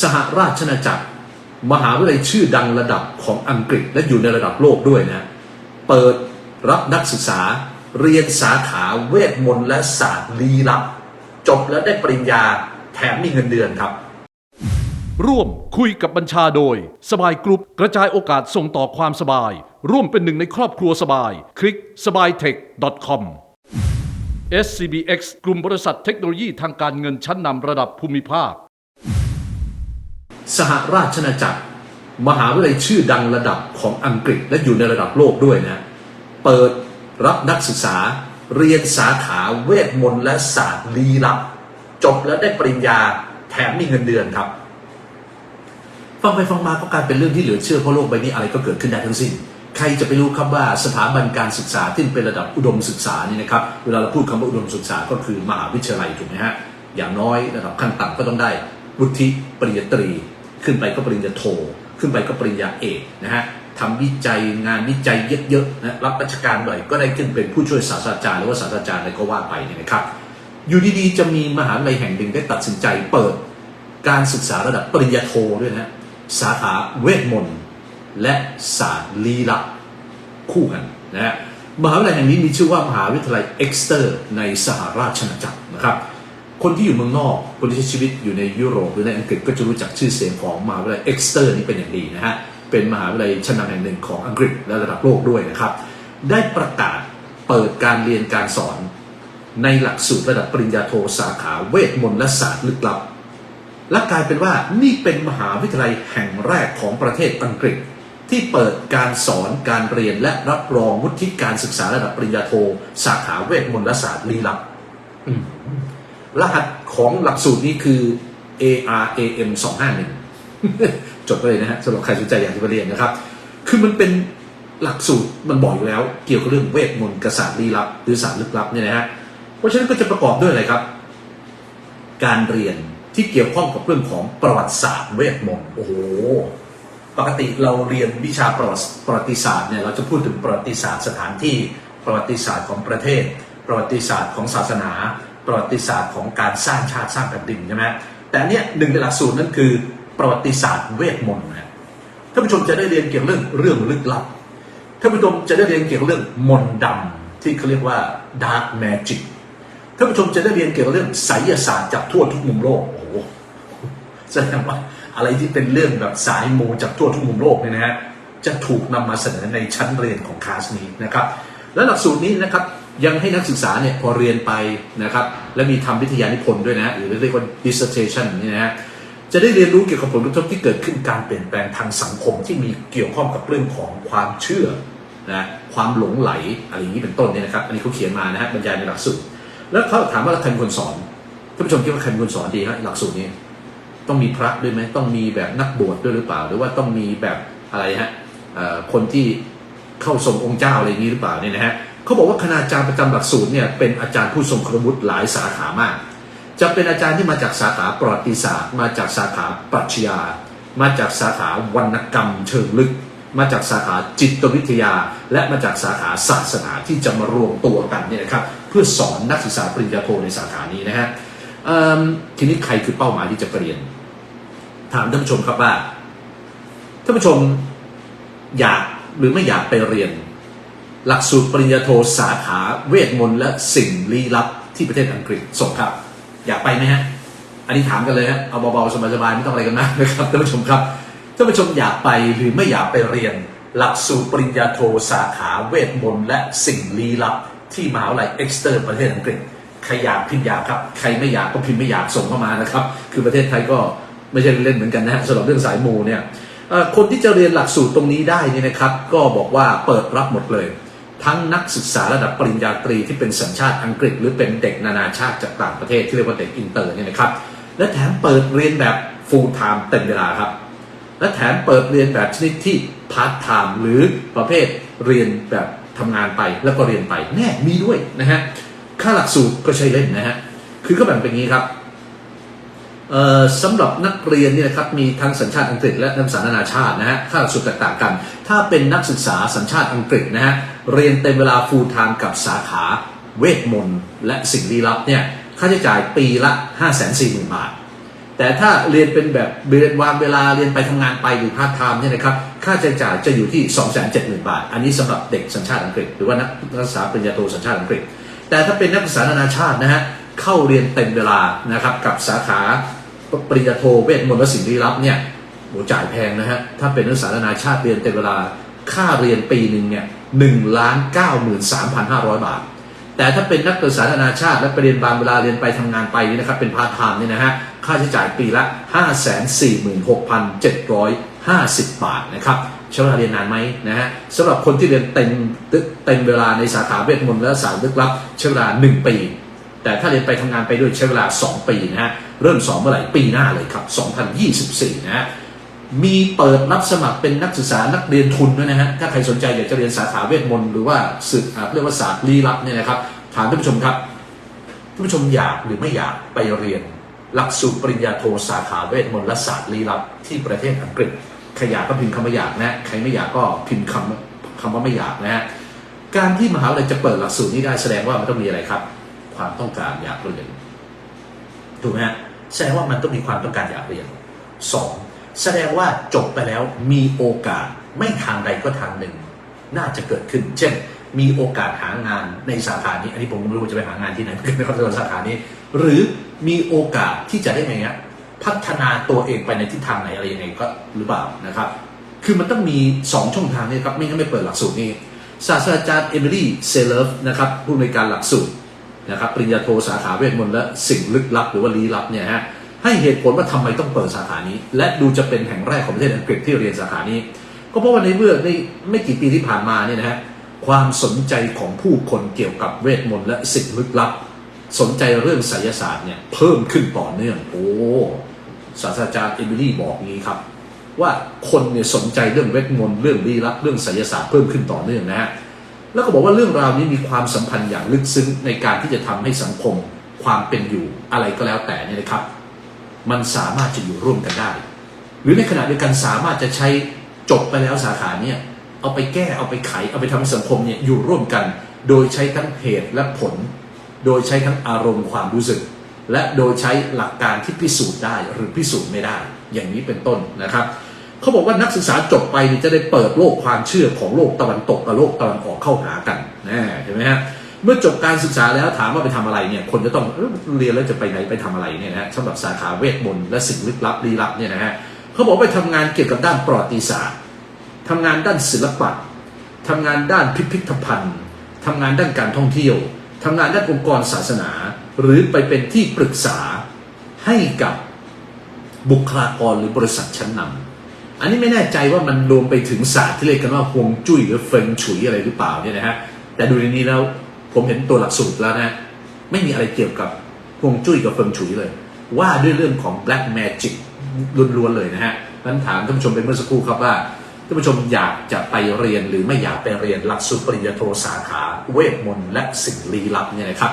สหราชอาณาจักร มหาวิทยาลัยชื่อดังระดับของอังกฤษและอยู่ในระดับโลกด้วยนะเปิดรับนักศึกษาเรียนสาขาเวทมนต์และศาสตร์ลี้ลับ จบแล้วได้ปริญญาแถมมีเงินเดือนครับ ร่วมคุยกับบัญชาโดย สบายกรุ๊ปกระจายโอกาสส่งต่อความสบาย ร่วมเป็นหนึ่งในครอบครัวสบาย คลิกสบายเทค .com SCBX กลุ่มบริษัทเทคโนโลยีทางการเงินชั้นนำระดับภูมิภาค สหราชอาณาจักร มหาวิทยาลัยชื่อดังระดับของอังกฤษและอยู่ในระดับโลกด้วยนะ เปิดรับนักศึกษาเรียนสาขาเวทมนต์และศาสตร์ลี้ลับ จบแล้วได้ปริญญาแถมมีเงินเดือนครับ ฟังไปฟังมาก็กลายเป็นเรื่องที่เหลือเชื่อเพราะโลกใบนี้อะไรก็เกิดขึ้นได้ทั้งสิ้นใครจะไปรู้ครับว่าสถาบันการศึกษาที่เป็นระดับอุดมศึกษานี่นะครับเวลาเราพูดคำว่าอุดมศึกษาก็คือมหาวิทยาลัยถูกไหมฮะอย่างน้อยระดับขั้นต่ำก็ต้องได้วุฒิปริญญาตรี ขึ้นไปก็ปริญญาโท ขึ้นไปก็ปริญญาเอกนะฮะทำวิจัยงานวิจัยเยอะๆนะรับราชการหน่อยก็ได้ขึ้นเป็นผู้ช่วยศาสตราจารย์หรือว่าศาสตราจารย์อะไรก็ว่าไปเนี่ยนะครับอยู่ดีๆจะมีมหาวิทยาลัยแห่งหนึ่งได้ตัดสินใจเปิดการศึกษาระดับปริญญาโทด้วยนะฮะสาขาเวทมนต์และศาสตร์ลี้ลับคู่กันนะฮะมหาวิทยาลัยแห่งนี้มีชื่อว่ามหาวิทยาลัยเอ็กสเตอร์ในสหราชอาณาจักรนะครับ คนที่อยู่เมืองนอก คนที่ใช้ชีวิตอยู่ในยุโรปหรือในอังกฤษก็จะรู้จักชื่อเสียงของมหาวิทยาลัยเอ็กสเตอร์นี้เป็นอย่างดีนะฮะ เป็นมหาวิทยาลัยชั้นนำแห่งหนึ่งของอังกฤษและระดับโลกด้วยนะครับ ได้ประกาศเปิดการเรียนการสอน ในหลักสูตรระดับปริญญาโทสาขาเวทมนต์และศาสตร์ลึกลับ และกลายเป็นว่านี่เป็นมหาวิทยาลัยแห่งแรกของประเทศอังกฤษ ที่เปิดการสอนการเรียนและรับรองวุฒิการศึกษาระดับปริญญาโท สาขาเวทมนต์และศาสตร์ลี้ลับ รหัสของหลักสูตรนี้คือ ARAM 251จดไว้เลยนะฮะสำหรับใครสนใจอยากจะไปเรียนนะครับ คือมันเป็นหลักสูตรมันบอกอยู่แล้ว เกี่ยวกับเรื่องเวทมนต์กบศาสตร์ลี้ลับ หรือศาสตร์ลึกลับเนี่ยนะฮะเพราะฉะนั้นก็จะประกอบด้วยอะไรครับ การเรียนที่เกี่ยวข้องกับเรื่องของประวัติศาสตร์เวทมนต์โอ้โหปกติเราเรียนวิชาประวัติประวัติศาสตร์เนี่ยเราจะพูดถึงประวัติศาสตร์สถานที่ประวัติศาสตร์ของประเทศ ประวัติศาสตร์ของศาสนา ประวัติศาสตร์ของการสร้างชาติสร้างแผ่นดินใช่ไหมแต่เนี้ยหนึ่งในหลักสูตรนั้นคือ ประวัติศาสตร์เวทมนต์นะท่านผู้ชมจะได้เรียนเกี่ยวกับเรื่องเรื่องลึกลับท่านผู้ชมจะได้เรียนเกี่ยวกับเรื่องมนต์ดำที่เขาเรียกว่า dark magic ท่านผู้ชมจะได้เรียนเกี่ยวกับเรื่องไสยศาสตร์จากทั่วทุกมุมโลกโอ้โหแสดงว่าอะไรที่เป็นเรื่องแบบสายมูจากทั่วทุกมุมโลกเนี่ยนะฮะจะถูกนำมาเสนอในชั้นเรียนของคลาสนี้นะครับ และหลักสูตรนี้นะครับ ยังให้นักศึกษาเนี่ยพอเรียนไปนะครับและมีทำวิทยานิพนธ์ด้วยนะหรือเรียกว่า dissertation นี่นะฮะจะได้เรียนรู้เกี่ยวกับผลกระทบที่เกิดขึ้นการเปลี่ยนแปลงทางสังคมที่มีเกี่ยวข้องกับเรื่องของความเชื่อนะความหลงไหลอะไรอย่างนี้เป็นต้นเนี่ยนะครับอันนี้เขาเขียนมานะฮะบรรยายในหลักสูตรแล้วเขาถามว่าใครเป็นคนสอนท่านผู้ชมคิดว่าใครเป็นคนสอนดีฮะหลักสูตรนี้ต้องมีพระด้วยไหมต้องมีแบบนักบวชด้วยหรือเปล่า หรือว่าต้องมีแบบอะไรฮะคนที่เข้าทรงองค์เจ้าอะไรอย่างนี้หรือเปล่าเนี่ยนะฮะ เขาบอกว่าคณาจารย์ประจำหลักสูตรเนี่ยเป็นอาจารย์ผู้ทรงคุณวุฒิหลายสาขามาก จะเป็นอาจารย์ที่มาจากสาขาประวัติศาสตร์ มาจากสาขาปรัชญา มาจากสาขาวรรณกรรม เชิงลึก มาจากสาขาจิตวิทยา และมาจากสาขาศาสนาที่จะมารวมตัวกันเนี่ยนะครับเพื่อสอนนักศึกษาปริญญาโทในสาขานี้นะฮะทีนี้ใครคือเป้าหมายที่จะไปเรียน ถามท่านผู้ชมครับว่าท่านผู้ชมอยากหรือไม่อยากไปเรียน หลักสูตรปริญญาโทสาขาเวทมนต์และสิ่งลี้ลับที่ประเทศอังกฤษส่งครับ อยากไปไหมฮะ อันนี้ถามกันเลยฮะ เอาเบาๆสบายๆไม่ต้องอะไรกันมากนะครับท่านผู้ชมครับท่านผู้ชมอยากไปหรือไม่อยากไปเรียน หลักสูตรปริญญาโทสาขาเวทมนต์และสิ่งลี้ลับ ที่มหาวิทยาลัยเอ็กซ์เตอร์ประเทศอังกฤษใครอยากพิมพ์อยากครับ ใครไม่อยากก็พิมพ์ไม่อยากส่งเข้ามานะครับ คือประเทศไทยก็ไม่ใช่เล่นเหมือนกันนะฮะสำหรับเรื่องสายมูเนี่ยคนที่จะเรียนหลักสูตรตรงนี้ได้นี่นะครับ ก็บอกว่าเปิดรับหมดเลย ทั้งนักศึกษาระดับปริญญาตรีที่เป็นสัญชาติอังกฤษ หรือเป็นเด็กนานาชาติจากต่างประเทศที่เรียกว่าเด็กอินเตอร์เนี่ยนะครับ และแถมเปิดเรียนแบบ full time เต็มเวลาครับ และแถมเปิดเรียนแบบชนิดที่ part time หรือประเภทเรียนแบบทำงานไปแล้วก็เรียนไปแน่มีด้วยนะฮะค่าหลักสูตรก็ใช้เล่นนะฮะคือก็แบ่งเป็นงี้ครับเอ่อสำหรับนักเรียนเนี่ยนะครับมีทั้งสัญชาติอังกฤษและนักศึกษานานาชาตินะฮะค่าหลักสูตรแตกต่างกัน ถ้าเป็นนักศึกษาสัญชาติอังกฤษนะฮะ เรียนเต็มเวลา full time กับสาขาเวทมนต์และสิ่งลี้ลับเนี่ยค่าใช้จ่ายปีละ 5 4 0 0 0 0 บาท แต่แต่ถ้าเรียนเป็นแบบเรียนวางเวลาเรียนไปทำงานไปหรือพาร์ทไทม์เนี่ยนะครับค่าใช้จ่ายจะอยู่ที่ 270,000 บาท อันนี้สำหรับเด็กสัญชาติอังกฤษ หรือว่านักศึกษาปริญญาโทสัญชาติอังกฤษ แต่ถ้าเป็นนักศึกษานานาชาตินะฮะเข้าเรียนเต็มเวลานะครับกับสาขาปริญญาโทเวทมนต์และสิ่งลี้ลับเนี่ยโหจ่ายแพงนะฮะถ้าเป็นนักศึกษานานาชาติเรียนเต็มเวลา ค่าเรียนปีหนึ่งเนี่ยหนึ่งล้านเก้าหมื่นสามพันห้าร้อยบาท แต่ถ้าเป็นนักศึกษานานาชาติ และไปเรียนบางเวลาเรียนไปทำงานไปนี่นะครับเป็นพาร์ทไทม์เนี่ยนะฮะค่าใช้จ่ายปีละ5 4 6 7 5 0บบาทนะครับใช้เวลาเรียนนานไหมนะฮะสำหรับคนที่เรียนเต็มเต็มเวลาในสาขาเวทมนต์และศารลึกลับใช้เวลา1ปี แต่ถ้าเรียนไปทำงานไปด้วยใช้เวลา 2 ปีนะฮะเริ่มสอนเมื่อไหร่ปีหน้าเลยครับ 2024 นะฮะ มีเปิดรับสมัครเป็นนักศึกษานักเรียนทุนด้วยนะฮะ ถ้าใครสนใจอยากจะเรียนสาขาเวทมนต์หรือว่าศึกเรียกว่าศาสตร์ลี้ลับเนี่ยนะครับ ถามท่านผู้ชมครับ ท่านผู้ชมอยากหรือไม่อยากไปเรียน หลักสูตรปริญญาโทสาขาเวทมนต์และศาสตร์ลี้ลับที่ประเทศอังกฤษ ใครอยากก็พิมพ์คำว่าอยากนะ ใครไม่อยากก็พิมพ์คำคำว่าไม่อยากนะฮะ การที่มหาวิทยาลัยจะเปิดหลักสูตรนี้ได้แสดงว่ามันต้องมีอะไรครับ ความต้องการอยากเรียน ถูกไหมฮะ แสดงว่ามันต้องมีความต้องการอยากเรียนสอง แสดงว่าจบไปแล้วมีโอกาสไม่ทางใดก็ทางหนึ่ง น่าจะเกิดขึ้น เช่น มีโอกาสหางานในสาขานี้ อันนี้ผมไม่รู้ว่าจะไปหางานที่ไหนนะครับในสาขานี้ หรือมีโอกาสที่จะได้ไงฮะพัฒนาตัวเองไปในทิศทางไหนอะไรยังไงก็หรือเปล่านะครับ คือมันต้องมี 2 ช่องทางนี้ครับไม่งั้นไม่เปิดหลักสูตรนี้ศาสตราจารย์เอมิลี่เซเลฟนะครับผู้อำนการหลักสูตรนะครับปริญญาโทสาขาเวทมนต์และสิ่งลึกลับหรือว่าลี้ลับเนี่ยฮะ ให้เหตุผลว่าทำไมต้องเปิดสาขานี้ และดูจะเป็นแห่งแรกของประเทศอังกฤษที่เรียนสาขานี้ ก็เพราะว่าในเมื่อในไม่กี่ปีที่ผ่านมาเนี่ยนะฮะความสนใจของผู้คนเกี่ยวกับเวทมนต์และสิ่งลึกลับ สนใจเรื่องไสยศาสตร์เนี่ยเพิ่มขึ้นต่อเนื่องโอ้ศาสตราจารย์เอมิลี่บอกงี้ครับ ว่าคนเนี่ยสนใจเรื่องเวทมนต์เรื่องลี้ลับเรื่องไสยศาสตร์เพิ่มขึ้นต่อเนื่องนะฮะแล้วก็บอกว่าเรื่องราวนี้มีความสัมพันธ์อย่างลึกซึ้งในการที่จะทำให้สังคมความเป็นอยู่อะไรก็แล้วแต่เนี่ยนะครับ มันสามารถจะอยู่ร่วมกันได้ หรือในขณะเดียวกันสามารถจะใช้จบไปแล้วสาขาเนี่ยเอาไปแก้เอาไปไข เอาไปทำให้สังคมเนี่ยอยู่ร่วมกัน โดยใช้ทั้งเหตุและผล โดยใช้ทั้งอารมณ์ความรู้สึก และโดยใช้หลักการที่พิสูจน์ได้หรือพิสูจน์ไม่ได้ อย่างนี้เป็นต้นนะครับเขาบอกว่านักศึกษาจบไปจะได้เปิดโลกความเชื่อของโลกตะวันตกกับโลกตะวันออกเข้าหากันนะเห็นไหมฮะ เมื่อจบการศึกษาแล้วถามว่าไปทำอะไรเนี่ยคนจะต้องเรียนแล้วจะไปไหนไปทำอะไรเนี่ยนะฮะสำหรับสาขาเวทมนต์และสิ่งลึกลับลี้ลับเนี่ยนะฮะเขาบอกไปทำงานเกี่ยวกับด้านประวัติศาสตร์ทำงานด้านศิลปะทำงานด้านพิพิธภัณฑ์ทำงานด้านการท่องเที่ยวทำงานด้านองค์กรศาสนา หรือไปเป็นที่ปรึกษาให้กับบุคลากรหรือบริษัทชั้นนำอันนี้ไม่แน่ใจว่ามันรวมไปถึงศาสตร์ที่เรียกกันว่าฮวงจุ้ยหรือเฟิงฉุยอะไรหรือเปล่าเนี่ยนะฮะแต่ดูในนี้แล้ว ผมเห็นตัวหลักสูตรแล้วนะ ไม่มีอะไรเกี่ยวกับพวงจุ้ยกับเฟิงฉุยเลย ว่าด้วยเรื่องของ black magic ล้วนๆเลยนะฮะนั้นถามท่านผู้ชมไปเมื่อสักครู่ครับว่าท่านผู้ชมอยากจะไปเรียนหรือไม่อยากไปเรียนหลักสูตรปริญญาโทสาขาเวทมนต์และสิ่งลี้ลับเนี่ยนะครับ